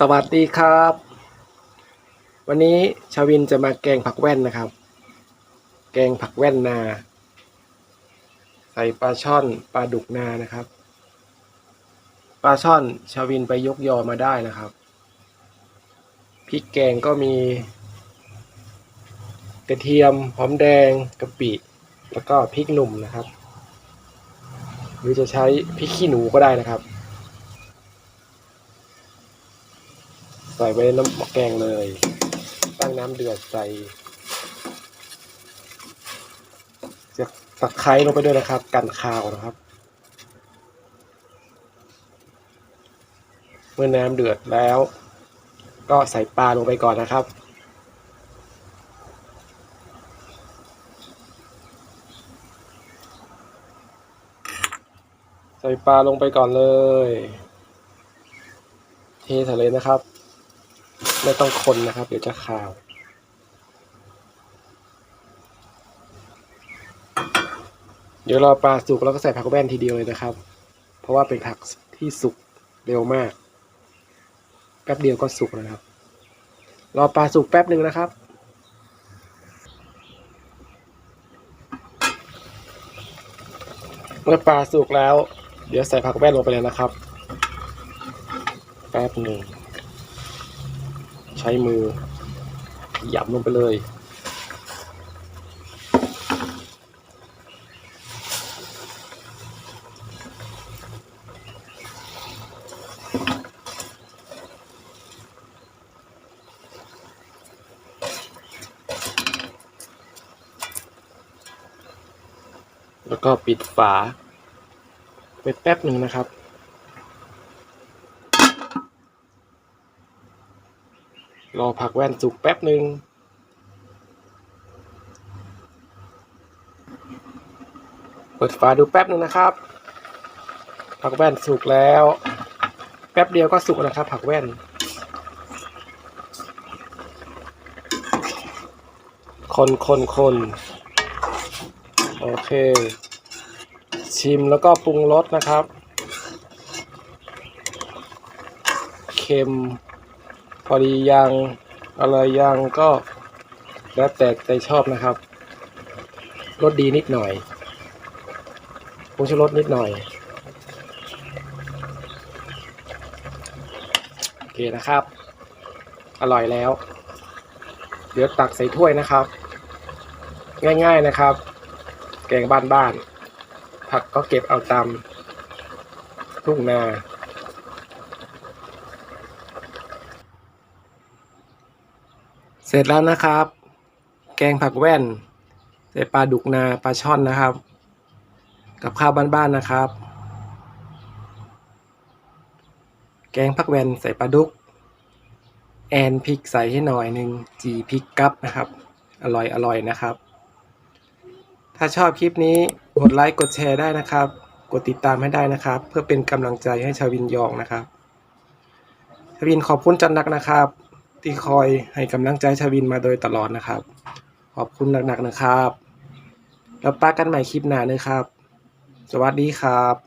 สวัสดีครับ วันนี้ชาวินจะมาแกงผักแว่นนะครับ แกงผักแว่นนา ใส่ปลาช่อนปลาดุกนานะครับ ปลาช่อนชาวินไปยกยอมาได้นะครับพริกแกงก็มี กระเทียมหอมแดงกะปิแล้วก็พริกหนุ่มนะครับ หรือจะใช้พริกขี้หนูก็ได้นะครับ ใส่ไว้ในน้ำหม้อแกงเลย ตั้งน้ำเดือดใส่จะตะไคร้ลงไปด้วยนะครับ กันคาวนะครับ เมื่อน้ำเดือดแล้ว ก็ใส่ปลาลงไปก่อนนะครับใส่ปลาลงไปก่อนเลย เทใส่เลยนะครับ ไม่ต้องคนนะครับ เดี๋ยวจะขาวเดี๋ยวรอปลาสุกแล้วก็ใส่ผักแว่นทีเดียวเลยนะครับ เพราะว่าเป็นผักที่สุกเร็วมาก แป๊บเดียวก็สุกแล้วนะครับ รอปลาสุกแป๊บหนึ่งนะครับ เมื่อปลาสุกแล้ว เดี๋ยวใส่ผักแว่นลงไปเลยนะครับ แป๊บหนึ่ง ใช้มือหยับลงไปเลย แล้วก็ปิดฝาไปแป๊บหนึ่งนะครับ รอผักแว่นสุกแป๊บหนึ่งเปิดฝาดูแป๊บหนึ่งนะครับ ผักแว่นสุกแล้ว แป๊บเดียวก็สุกนะครับ ผักแว่น คนคนคนโอเค ชิมแล้วก็ปรุงรสนะครับ เค็ม พอดียังอะไรยังก็แล้วแต่ใจชอบนะครับรสดีนิดหน่อยผงชูรสนิดหน่อย โอเคนะครับ อร่อยแล้ว เดี๋ยวตักใส่ถ้วยนะครับ ง่ายๆนะครับ แกงบ้านๆผักก็เก็บเอาตามทุ่งนา เสร็จแล้วนะครับ แกงผักแว่นใส่ปลาดุกนาปลาช่อนนะครับ กับข้าวบ้านๆนะครับ แกงผักแว่นใส่ปลาดุก แอนพริกใส่ให้หน่อยหนึ่งจีพริกกับนะครับ อร่อยอร่อยนะครับ ถ้าชอบคลิปนี้กดไลค์กดแชร์ได้นะครับ กดติดตามให้ได้นะครับ เพื่อเป็นกำลังใจให้ชาววินยองนะครับชาววินขอบคุณจันนักนะครับ ที่คอยให้กำลังใจชาวินมาโดยตลอดนะครับ ขอบคุณหนักๆนะครับ แล้วปากันใหม่คลิปหน้าเลยครับ สวัสดีครับ